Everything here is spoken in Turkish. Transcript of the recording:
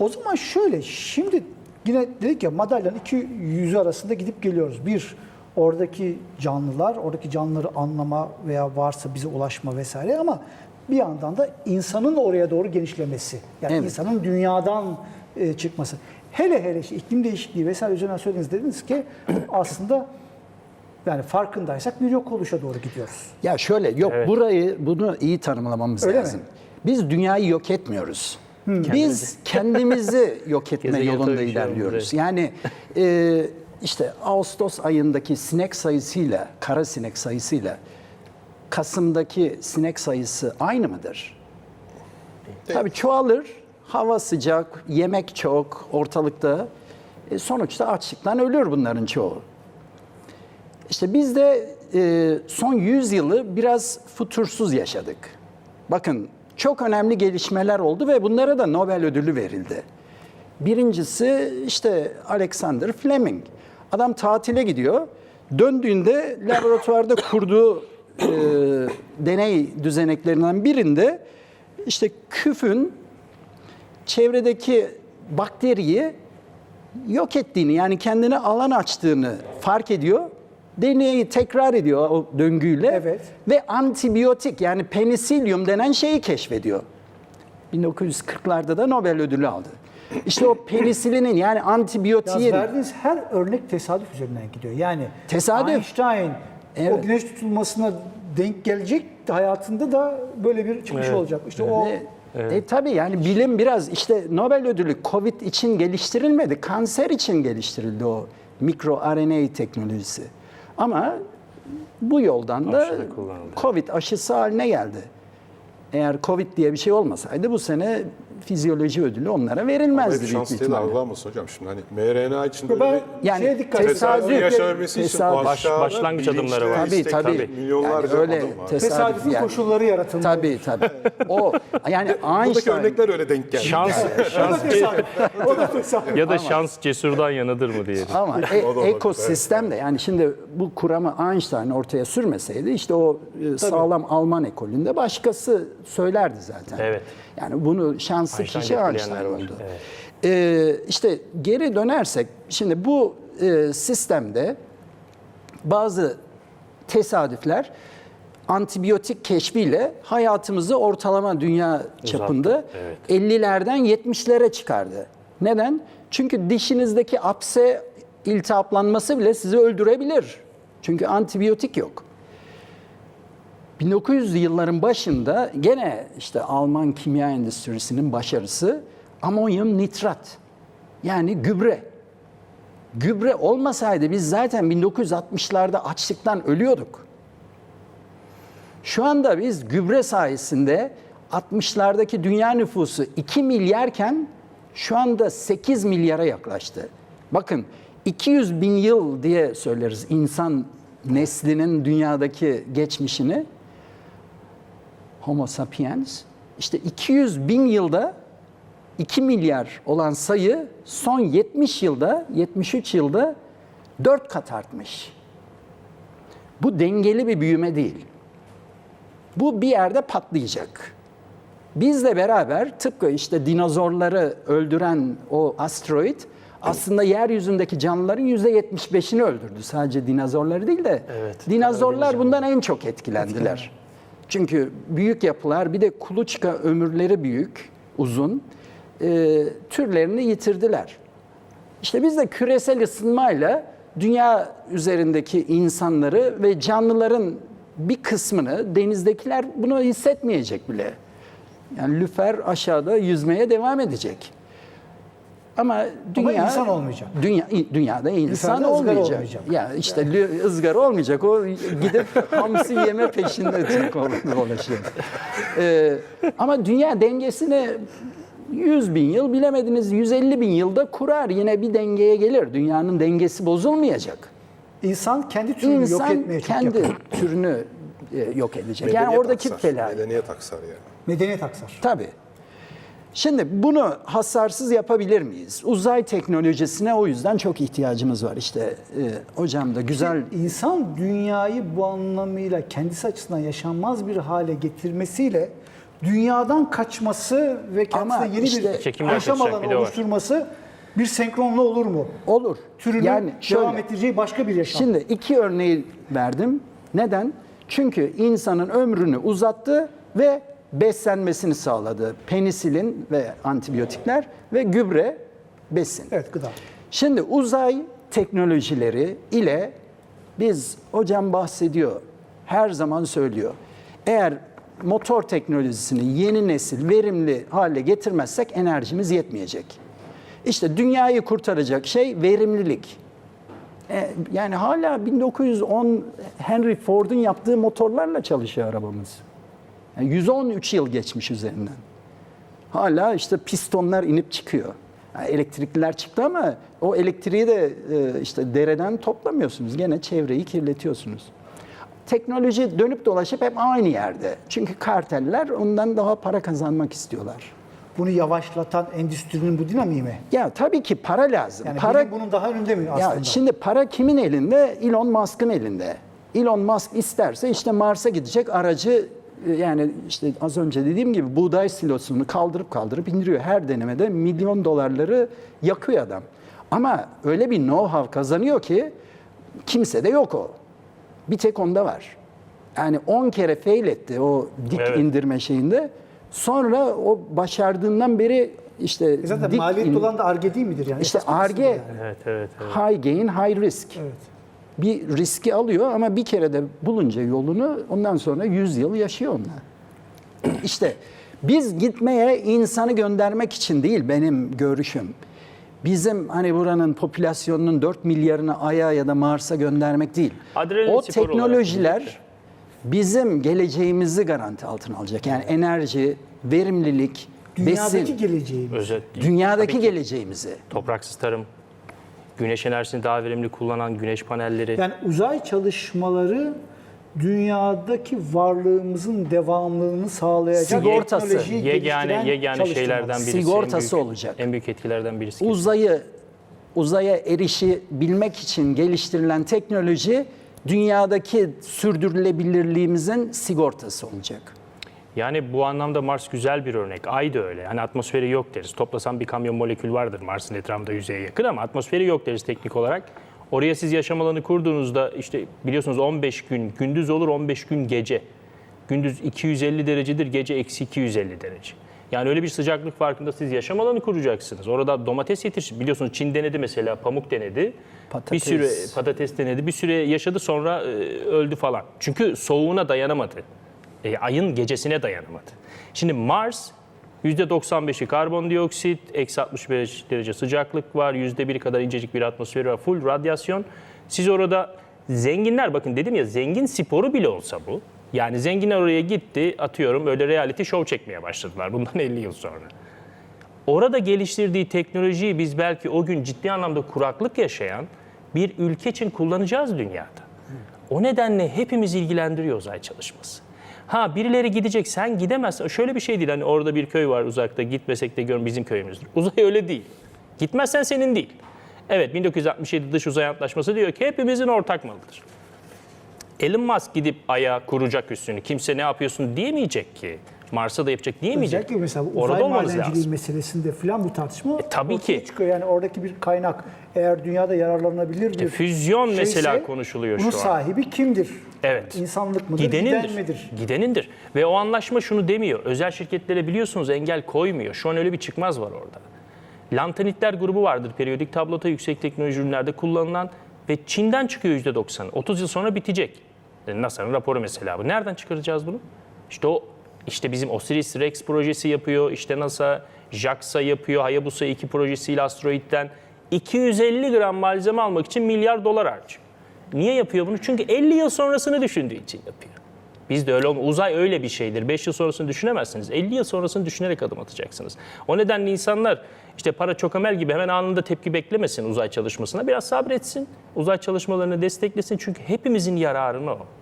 O zaman şöyle, şimdi yine dedik ya madalyanın iki yüzü arasında gidip geliyoruz. Bir, oradaki canlılar, oradaki canlıları anlama veya varsa bize ulaşma vesaire ama bir yandan da insanın oraya doğru genişlemesi. Yani Evet. insanın dünyadan e, çıkması. Hele hele işte iklim değişikliği vesaire üzerinden söylediniz dediniz ki aslında yani farkındaysak bir yok oluşa doğru gidiyoruz. Ya şöyle yok Evet. burayı bunu iyi tanımlamamız Öyle lazım. mi? Biz dünyayı yok etmiyoruz. Biz kendimizi yok etme yolunda ilerliyoruz. Yani e, işte Ağustos ayındaki sinek sayısıyla, kara sinek sayısıyla Kasım'daki sinek sayısı aynı mıdır? Tabii çoğalır. Hava sıcak, yemek çok ortalıkta. E, sonuçta açlıktan ölür bunların çoğu. İşte biz de e, son 100 yılı biraz futursuz yaşadık. Bakın çok önemli gelişmeler oldu ve bunlara da Nobel ödülü verildi. Birincisi işte Alexander Fleming. Adam tatile gidiyor. Döndüğünde laboratuvarda kurduğu e, deney düzeneklerinden birinde işte küfün çevredeki bakteriyi yok ettiğini yani kendine alan açtığını fark ediyor. Deneyi tekrar ediyor o döngüyle Evet. ve antibiyotik yani penisilyum denen şeyi keşfediyor. 1940'larda da Nobel ödülü aldı. İşte o penisilinin yani antibiyotiğin verdiğiniz her örnek tesadüf üzerinden gidiyor. Yani Tesadüf. Einstein Evet. o güneş tutulmasına denk gelecek hayatında da böyle bir çıkış Evet. olacak. İşte o E, e, tabii yani bilim biraz işte Nobel ödülü Covid için geliştirilmedi. Kanser için geliştirildi o mikro RNA teknolojisi. Ama bu yoldan da. Covid aşısı haline geldi. Eğer Covid diye bir şey olmasaydı bu sene fizyoloji ödülü onlara verilmezdi Hep büyük şans diye de ihtimalle. algılamasın hocam. Şimdi hani mRNA için böyle ben bir Yani şeye dikkat tesadüf tesadüf, yaşanabilmesi için tesadüf. o Baş- başlangıç bilinçli adımları var. Tabii istek, tabii. Milyonlarca Yani öyle adım var. tesadüf tesadüfün yani. koşulları yaratılmış. Tabii tabii. O yani Buradaki Einstein örnekler öyle denk geldi. Şans, şans o da tesadüf. ya da şans cesurdan yanıdır mı diyelim. Ama e- ekosistem de yani şimdi bu kuramı Einstein ortaya sürmeseydi işte o e, sağlam Alman ekolünde başkası söylerdi zaten. Evet. Yani bunu şanslı Einstein kişi Einstein oldu. evet. Ee, işte geri dönersek şimdi bu e, sistemde bazı tesadüfler antibiyotik keşfiyle hayatımızı ortalama dünya çapında evet. 50'lerden 70'lere çıkardı. Neden? Çünkü dişinizdeki apse iltihaplanması bile sizi öldürebilir. Çünkü antibiyotik yok. 1900'lü yılların başında gene işte Alman kimya endüstrisinin başarısı amonyum nitrat. Yani gübre. Gübre olmasaydı biz zaten 1960'larda açlıktan ölüyorduk. Şu anda biz gübre sayesinde 60'lardaki dünya nüfusu 2 milyarken şu anda 8 milyara yaklaştı. Bakın 200 bin yıl diye söyleriz insan neslinin dünyadaki geçmişini. Homo sapiens. İşte 200 bin yılda 2 milyar olan sayı son 70 yılda, 73 yılda 4 kat artmış. Bu dengeli bir büyüme değil. Bu bir yerde patlayacak. Bizle beraber tıpkı işte dinozorları öldüren o asteroid aslında yeryüzündeki canlıların %75'ini öldürdü. Sadece dinozorları değil de Evet, dinozorlar bundan en çok etkilendiler. Çünkü büyük yapılar bir de kuluçka ömürleri büyük, uzun. e, türlerini yitirdiler. İşte biz de küresel ısınmayla dünya üzerindeki insanları ve canlıların bir kısmını denizdekiler bunu hissetmeyecek bile. Yani lüfer aşağıda yüzmeye devam edecek. Ama dünya insan olmayacak. Dünya dünyada insan Lüferde olmayacak. olmayacak. Ya işte lü- ızgara olmayacak. O gidip hamsi yeme peşinde dolaşıyor. Ee, ama dünya dengesini 100 bin yıl bilemediniz 150 bin yılda kurar. Yine bir dengeye gelir. Dünyanın dengesi bozulmayacak. İnsan kendi türünü yok İnsan etmeye çok kendi yakın. türünü e, yok edecek. Yani Medeniyet oradaki aksar. telafi. Medeniyet aksar yani. Medeniyet aksar. Tabii. Şimdi bunu hasarsız yapabilir miyiz? Uzay teknolojisine o yüzden çok ihtiyacımız var. İşte e, hocam da güzel İnsan dünyayı bu anlamıyla kendisi açısından yaşanmaz bir hale getirmesiyle dünyadan kaçması ve kendisine Ama yeni işte bir çekimler yaşam alanı oluşturması bir senkronlu olur mu? Olur. Türünü yani şöyle, devam ettireceği başka bir yaşam. Şimdi iki örneği verdim. Neden? Çünkü insanın ömrünü uzattı ve beslenmesini sağladı. Penisilin ve antibiyotikler ve gübre besin. evet gıda. Şimdi uzay teknolojileri ile biz hocam bahsediyor, her zaman söylüyor. Eğer motor teknolojisini yeni nesil verimli hale getirmezsek enerjimiz yetmeyecek. İşte dünyayı kurtaracak şey verimlilik. E, yani hala 1910 Henry Ford'un yaptığı motorlarla çalışıyor arabamız. Yani 113 yıl geçmiş üzerinden. Hala işte pistonlar inip çıkıyor. Yani elektrikliler çıktı ama o elektriği de e, işte dereden toplamıyorsunuz. Gene çevreyi kirletiyorsunuz. Teknoloji dönüp dolaşıp hep aynı yerde. Çünkü karteller ondan daha para kazanmak istiyorlar. Bunu yavaşlatan endüstrinin bu dinamiği mi? Ya tabii ki para lazım. Yani para bunun daha önünde mi aslında? Ya şimdi para kimin elinde? Elon Musk'ın elinde. Elon Musk isterse işte Mars'a gidecek aracı yani işte az önce dediğim gibi buğday silosunu kaldırıp kaldırıp indiriyor. Her denemede milyon dolarları yakıyor adam. Ama öyle bir know-how kazanıyor ki kimse de yok o. Bir tek onda var. Yani 10 kere fail etti o dik Evet. indirme şeyinde. Sonra o başardığından beri işte E Zaten dik maliyetli in- olan da arge değil midir yani? işte arge yani. Evet, evet, evet. high gain, high risk. Evet. Bir riski alıyor ama bir kere de bulunca yolunu ondan sonra 100 yıl yaşıyor onunla. işte biz gitmeye insanı göndermek için değil benim görüşüm. Bizim hani buranın popülasyonunun 4 milyarını Ay'a ya da Mars'a göndermek değil. Adrenalin o teknolojiler bizim geleceğimizi garanti altına alacak. Yani enerji, verimlilik, Dünyadaki besin, geleceğimiz. Özet. dünyadaki Tabii ki geleceğimizi. Topraksız tarım, güneş enerjisini daha verimli kullanan güneş panelleri. Yani uzay çalışmaları dünyadaki varlığımızın devamlılığını sağlayacak Sigortası. teknolojiyi yegane geliştiren yegane şeylerden birisi. Sigortası en büyük, olacak. En büyük etkilerden birisi. uzayı uzaya erişi bilmek için geliştirilen teknoloji dünyadaki sürdürülebilirliğimizin sigortası olacak. Yani bu anlamda Mars güzel bir örnek. Ay da öyle. Hani atmosferi yok deriz. Toplasan bir kamyon molekül vardır Mars'ın etrafında yüzeye yakın ama atmosferi yok deriz teknik olarak. Oraya siz yaşam alanı kurduğunuzda işte biliyorsunuz 15 gün gündüz olur 15 gün gece. Gündüz 250 derecedir, gece eksi 250 derece. Yani öyle bir sıcaklık farkında siz yaşam alanı kuracaksınız. Orada domates yetişir. Biliyorsunuz Çin denedi mesela, pamuk denedi. Patates. Bir süre patates denedi. Bir süre yaşadı sonra e, öldü falan. Çünkü soğuğuna dayanamadı. E, ayın gecesine dayanamadı. Şimdi Mars %95'i karbondioksit, eksi 65 derece sıcaklık var, %1 kadar incecik bir atmosferi var, full radyasyon. Siz orada zenginler, bakın dedim ya zengin sporu bile olsa bu. Yani zenginler oraya gitti, atıyorum öyle reality show çekmeye başladılar bundan 50 yıl sonra. Orada geliştirdiği teknolojiyi biz belki o gün ciddi anlamda kuraklık yaşayan bir ülke için kullanacağız dünyada. O nedenle hepimiz ilgilendiriyor uzay çalışması. Ha birileri gidecek sen gidemezsin. Şöyle bir şey değil hani orada bir köy var uzakta gitmesek de görün bizim köyümüzdür. Uzay öyle değil. Gitmezsen senin değil. Evet 1967 Dış Uzay Antlaşması diyor ki hepimizin ortak malıdır. Elon Musk gidip Ay'a kuracak üstünü. Kimse ne yapıyorsun diyemeyecek ki. Mars'a da yapacak diyemeyecek. Özellikle mesela Orada uzay madenciliği meselesinde falan bu tartışma E, tabii ki. çıkıyor. Yani oradaki bir kaynak eğer dünyada yararlanabilir bir füzyon şeyse, mesela konuşuluyor bunun şu an. sahibi kimdir? Evet. İnsanlık mıdır, Gidenindir. giden midir? Gidenindir. Ve o anlaşma şunu demiyor. Özel şirketlere biliyorsunuz engel koymuyor. Şu an öyle bir çıkmaz var orada. Lantanitler grubu vardır periyodik tabloda yüksek teknoloji ürünlerde kullanılan ve Çin'den çıkıyor %90'ı. 30 yıl sonra bitecek. E, NASA'nın raporu mesela bu. Nereden çıkaracağız bunu? İşte o işte bizim Osiris Rex projesi yapıyor. İşte NASA JAXA yapıyor. Hayabusa 2 projesiyle asteroitten 250 gram malzeme almak için milyar dolar harcıyor. Niye yapıyor bunu? Çünkü 50 yıl sonrasını düşündüğü için yapıyor. Biz de öyle. Uzay öyle bir şeydir. 5 yıl sonrasını düşünemezsiniz. 50 yıl sonrasını düşünerek adım atacaksınız. O nedenle insanlar işte para çok amel gibi hemen anında tepki beklemesin uzay çalışmasına. Biraz sabretsin. Uzay çalışmalarını desteklesin. Çünkü hepimizin yararına o.